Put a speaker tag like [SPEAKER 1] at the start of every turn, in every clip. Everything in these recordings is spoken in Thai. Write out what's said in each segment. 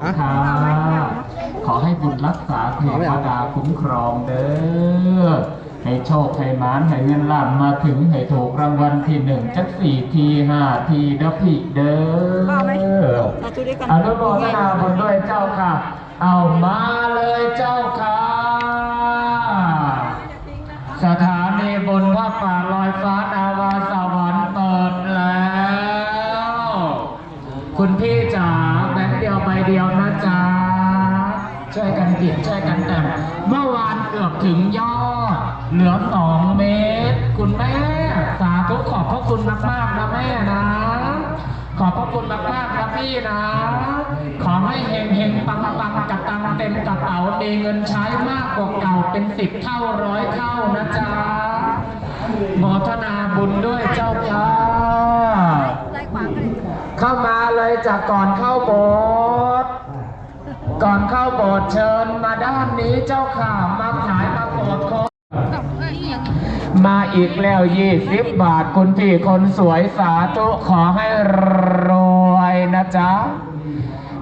[SPEAKER 1] ครับขอให้บุญรักษาเทวดาคุ้มครองเด้อ ให้โชคให้หมานให้เงินล้านมาถึงให้ถูกรางวัลที่หนึ่งจักสี่ทีห้าทีเด้อพี่เด้อ
[SPEAKER 2] เอาไหมสาธุด้วยกัน
[SPEAKER 1] อนุโมทนาบุญด้วยเจ้าค่ะ เอามาเลยเจ้าค่ะ เดียวนะจ๊ะช่วยกันติดช่วยกันแต่งเมื่อวานเกือบถึงยอด เหลือสองเมตร คุณแม่ สาธุขอบพระคุณมากๆนะแม่นะ ขอบพระคุณมากๆนะพี่นะ ขอให้เฮงเฮงปังปังกระตังเต็มกระเป๋ามีเงินใช้มากกว่าเก่าเป็นสิบเท่าร้อยเท่านะจ๊ะโมทนาบุญด้วยเจ้าค่ะ
[SPEAKER 2] เข้า
[SPEAKER 1] มาเลยจากก่อนเข้าโบสถ์ก่อนเข้าโบสถ์เชิญมาด้านนี้เจ้าค่ะมาขายมาโปรดคน
[SPEAKER 2] เอ้ยอย่าง
[SPEAKER 1] มาอีกแล้วยี่สิบบาทคุณพี่คนสวยสาธุขอให้รวยนะจ๊ะ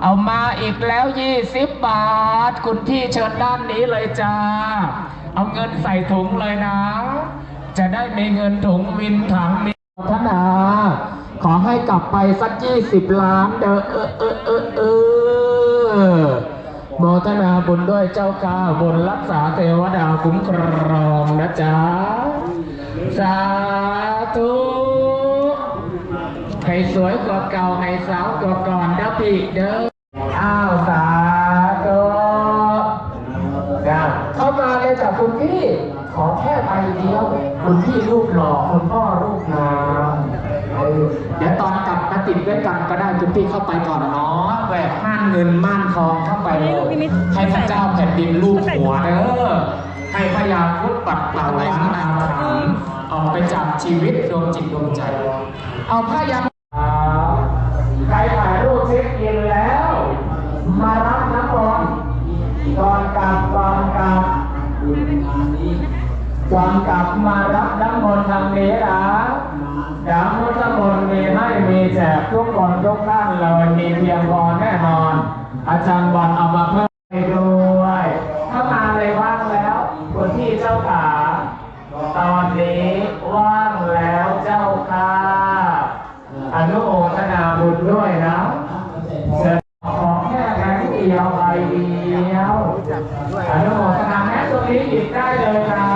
[SPEAKER 1] เอามาอีกแล้วยี่สิบบาท คุณพี่เชิญด้านนี้เลยจ้า เอาเงินใส่ถุงเลยนะ จะได้มีเงินถุงวินถังมีพัฒนา ขอให้กลับไปสักยี่สิบล้านเด้อเออเออเออเออโมทนาบุญด้วยเจ้าค่ะบุญรักษาเทวดาคุ้มครองนะจ๊ะ สาธุให้สวยกว่าเก่าให้สาวกว่าก่อนเด้อพี่เด้ออ้าวสาธุเข้ามาเลยจากคุณพี่ ขอแค่ใบเดียว คุณพี่รูปหล่อคุณพ่อรูปงาม เออเดี๋ยวตอนกลับมาติดด้วยกันก็ได้คุณพี่เข้าไปก่อนเนาะแหวกม่านเงินม่านทองเข้าไปเลยให้พระเจ้าแผ่นดินรูปหัวเด้อให้พญาพุทธปัดเป่าล้างอาถรรพ์ออกไปจากชีวิตดวงจิตดวงใจ เอาผ้ายันใครถ่ายรูปเช็คอินแล้ว มารับน้ำมนต์ก่อนกลับก่อนกลับก่อนกลับมารับน้ำมนต์ทาง นี้นะน้ำมนต์มีให้มีแจกทุกคนทุกท่านเลยมีเพียงพอแน่นอน อาจารย์วันเอามาเพิ่มให้ด้วยถ้ามาเลยว่างแล้วคุณที่เจ้าขา ตอนนี้ว่างแล้วเจ้าค่ะ อนุโมทนาบุญด้วยนะเชิญขอแค่แบงค์เดียวใบเดียวอนุโมทนาแม้ตรงนี้หยิบได้เลยนะ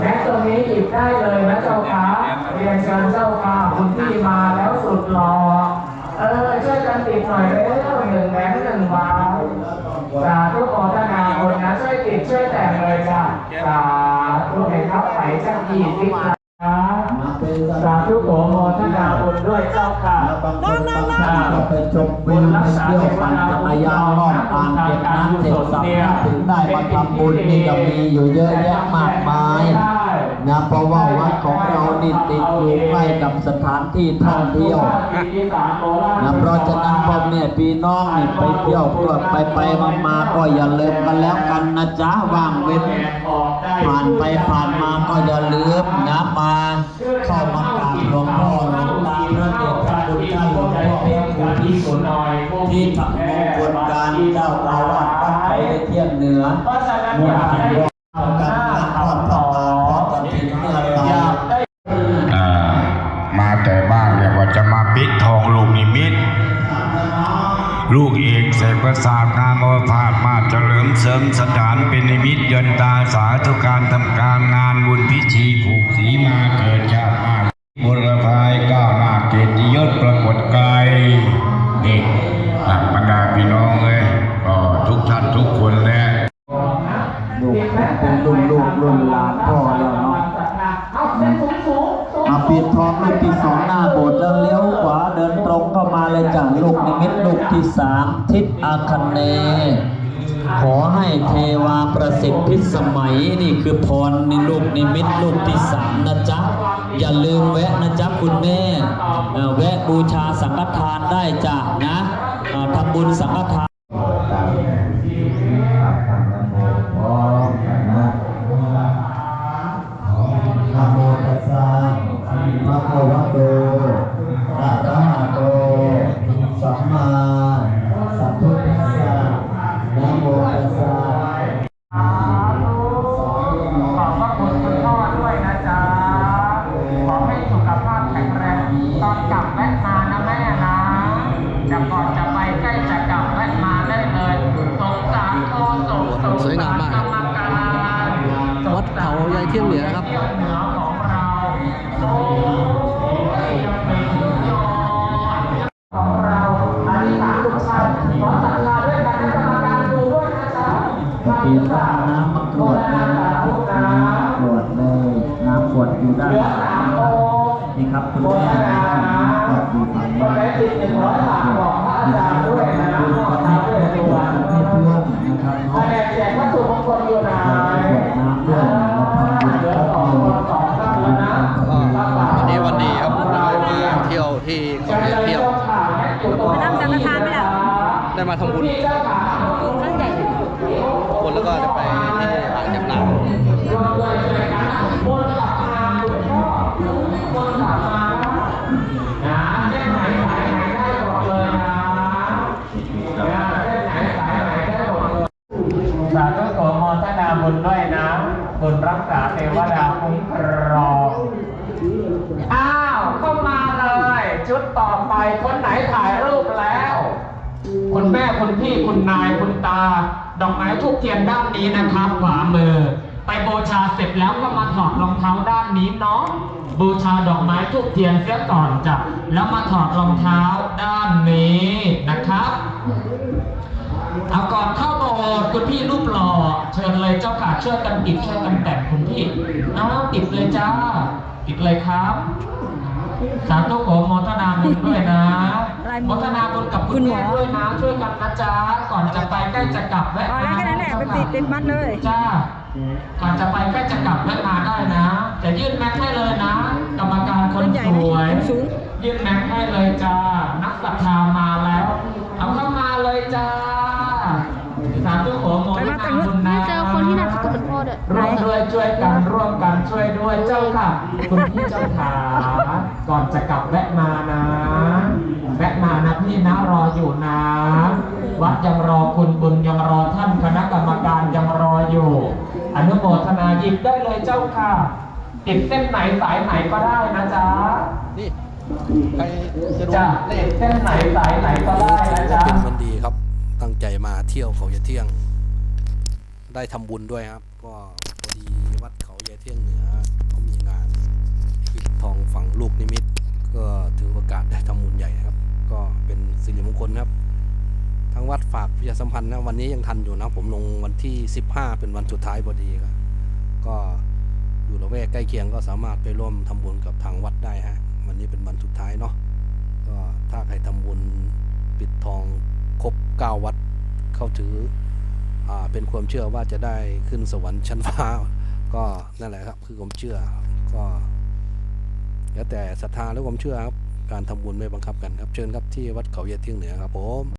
[SPEAKER 1] แม้ตรงนี้หยิบได้เลยนะเจ้าค่ะเรียนเชิญเจ้าค่ะคุณพี่มาแล้วสุดหล่อเออช่วยกันติด หน่อยเร็วหนึ่งแบงค์หนึ่งใบสาธุโมทนาบุญนะช่วยติดช่วยแต่งเลยจ้ะสาธุให้ครับไปจักยี่สิบนะสาธุโอโมทนาบุญด้วยเจ้าค่ะ
[SPEAKER 3] บางนบางท่านก็ไปชมวิวไปเที่ยวปั่นจักรยานรอบอ่างเก็บน้ำเสร็จสับถึงได้มาทำบุญนี่ก็มีอยู่เยอะแยะมากมาย นะเพราะว่าวัดของเรานี่ติดอยู่ใกล้กับสถานที่ท่องเที่ยวนะเพราะฉะนั้นพ่อแม่พี่น้องนี่ไปเที่ยวก็ไปไปมามาก็อย่าลืมกันแล้วกันนะจ๊ะว่างเว้นผ่านไปผ่านมาก็อย่าลืมนะมาเข้ามากราบหลวงพ่อหลวงตาพระเดชพระคุณท่าหลวงพ่อเพชรภูที่สุดที่ทำมงคลการเจ้าอาวาสวัดไผ่เทียนเหนือ ปิด
[SPEAKER 4] ทองลูกนิมิต ลูกเอกเสกประสาทนามวภาพมาเจริญเสริมสถานเป็นนิมิตยนตาสาธุการทำการงานบุญพิธีผูกสีมาเกิดชาติมาบุรพายก้าวหน้าเกียรติยศปรากฏกายนี่อะบรรดาพี่
[SPEAKER 3] ปิดทองลูกที่สองหน้าโบสถ์แล้วเลี้ยวขวาเดินตรงเข้ามาเลยจ้ะลูกนิมิตลูกที่สามทิศอาคันเน ขอให้เทวาประสิทธิ์พิสมัยนี่คือพรในลูกนิมิตลูกที่สามนะจ๊ะ อย่าลืมแวะนะจ๊ะคุณแม่ แวะบูชาสังฆทานได้จ้ะนะทำบุญสังฆทาน รม
[SPEAKER 1] การดูด้วยนะจ๊ะ
[SPEAKER 3] เพียงก็เอาน้ำกรวดเลยนะครับน้ำกรวดเลยน้ำกรวดอยู่ด้าน
[SPEAKER 1] หลั
[SPEAKER 3] ง
[SPEAKER 1] องค์
[SPEAKER 3] นี่ครับคุณแม่
[SPEAKER 1] ทำ
[SPEAKER 3] บุญ
[SPEAKER 1] พี่เจ้าขา
[SPEAKER 2] ข้งใหญ่
[SPEAKER 5] คนแล้วก็จะไปที่อ่างจำนาว
[SPEAKER 1] รวมเลยช่วยนะบนกลับมาคุณพ่อบนกลับมานะเส้นไหนสายไหนได้หมดเลยนะนะเส้นไหนสายไหนได้หมดเลยสาธุขอโมทนาบุญด้วยนะบุญรักษาเทวดาคุ้มครองอ้าวเข้ามาเลย ชุดต่อไปคนไหนถ่ายรูปแล้ว คุณแม่คุณพี่คุณนายคุณตา ดอกไม้ทุกเทียนด้านนี้นะครับขวามือ ไปบูชาเสร็จแล้วก็มาถอดรองเท้าด้านนี้เนาะบูชาดอกไม้ทุกเทียนเสียก่อนจ้ะแล้วมาถอดรองเท้าด้านนี้นะครับเอาก่อนเข้าโบสถ์คุณพี่รูปหล่อเชิญเลยเจ้าค่ะช่วยกันปิดช่วยกันแต่งคุณพี่อ้าวปิดเลยจ้าปิดเลยครับ สาธุโขโมทนาบุญด้วยนะโมทนาบุญกับคุณแม่ด้วยนะ ช่วยกันนะจ๊ะ ก่อนจะไปใกล้จะกลับแวะ
[SPEAKER 2] อ๋อแล้วแค่นั้นแหละไปติดติดมัดเลย
[SPEAKER 1] จ้าก่อนจะไปใกล้จะกลับแวะมาได้นะ จะยื่นแม็กให้เลยนะ กรรมการคนสวย
[SPEAKER 2] สูง
[SPEAKER 1] ยื่นแม็กให้เลยจ้า นักศรัทธามาแล้ว เอาเข้ามาเลยจ้าสาธุโขโมทนาบุญนะ
[SPEAKER 2] เจอคนที่นามสกุลเหมือนพ่อด้วย
[SPEAKER 1] ร่วมด้วยช่วยกันร่วมกันช่วยด้วยเจ้าค่ะ คุณพี่เจ้าขา ก่อนจะกลับแวะมานะ แวะมานะพี่นะรออยู่นะ วัดยังรอคุณบุญยังรอท่านคณะกรรมการยังรออยู่ อนุโมทนาหยิบได้เลยเจ้าค่ะ ติดเส้นไหนสายไหนก็ได้นะจ๊ะ
[SPEAKER 5] นี่ใครจะดู
[SPEAKER 1] จ้ะ
[SPEAKER 5] เล
[SPEAKER 1] ติ
[SPEAKER 5] ข
[SPEAKER 1] ดเส้นไหนสายไหนก็ได้นะจ๊ะ
[SPEAKER 5] เป็นวันดีครับ ตั้งใจมาเที่ยวเขายายเที่ยง ได้ทำบุญด้วยครับ ก็พอดีวัดเขายายเที่ยงเหนือเขามีงานปิด ทองฝังลูกนิมิต ก็ถือโอกาสได้ทำบุญใหญ่นะครับ ก็เป็นสิริมงคลครับทางวัดฝากประชาสัมพันธ์นะวันนี้ยังทันอยู่นะผมลงวันที่ 15 เป็นวันสุดท้ายพอดีครับก็อยู่ละแวกใกล้เคียงก็สามารถไปร่วมทำบุญกับทางวัดได้ฮะวันนี้เป็นวันสุดท้ายเนาะก็ถ้าใครทำบุญปิดทองครบ9วัดเข้าถืออ่าเป็นความเชื่อว่าจะได้ขึ้นสวรรค์ชั้นฟ้า ก็นั่นแหละครับคือความเชื่อก็ แล้วแต่ศรัทธาและความเชื่อครับ การทำบุญไม่บังคับกันครับ เชิญครับที่วัดเขาเยายเที่ยงเหนือครับผม